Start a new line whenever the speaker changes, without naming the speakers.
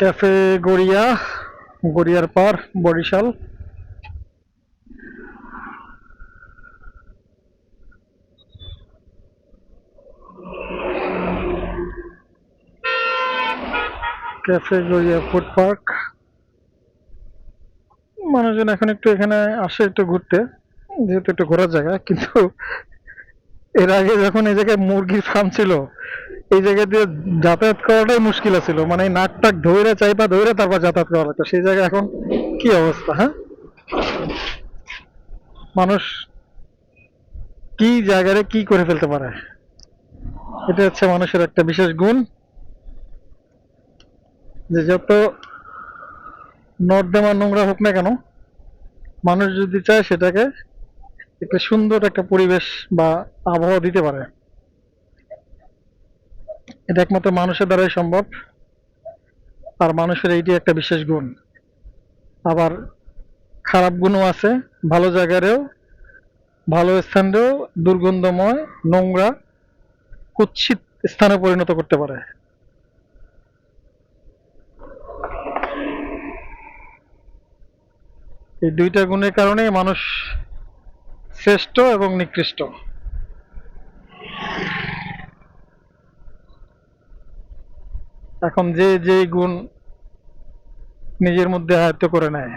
Cafe Garia, গড়িয়ার পার, Barisal. Cafe Garia food park. মানুষজন এখন একটু এখানে আসে একটু ঘুরতে, যেহেতু একটু ঘোরার জায়গা, কিন্তু এর আগে যখন এই জায়গায় মুরগির ফার্ম ছিল, এই জায়গা দিয়ে যাতায়াত করাটাই মুশকিল ছিল মানে নাক টাক ধরে চাইপা ধরে তারপর যাতায়াত করা লাগতো। সেই জায়গায় এখন কি অবস্থা হ্যাঁ? মানুষ কি জায়গায় কি করে ফেলতে পারে? এটা হচ্ছে মানুষের একটা বিশেষ গুণ। যে যত নর্দমা নোংরা হোক না কেন, মানুষ যদি চায় সেটাকে একটা সুন্দর একটা পরিবেশ বা আবহাওয়া দিতে পারে। এটা একমাত্র মানুষের দ্বারাই সম্ভব। আর মানুষের এইটি একটা বিশেষ গুণ। আবার খারাপ গুণও আছে, ভালো জায়গায়ও ভালো স্থানেও দুর্গন্ধময়, নোংরা, কুৎসিত স্থানে পরিণত করতে পারে। এই দুইটা গুণের কারণেই মানুষ শ্রেষ্ঠ এবং নিকৃষ্ট। এখন যে যে গুণ নিজের মধ্যে আয়ত্ত করে নেয়।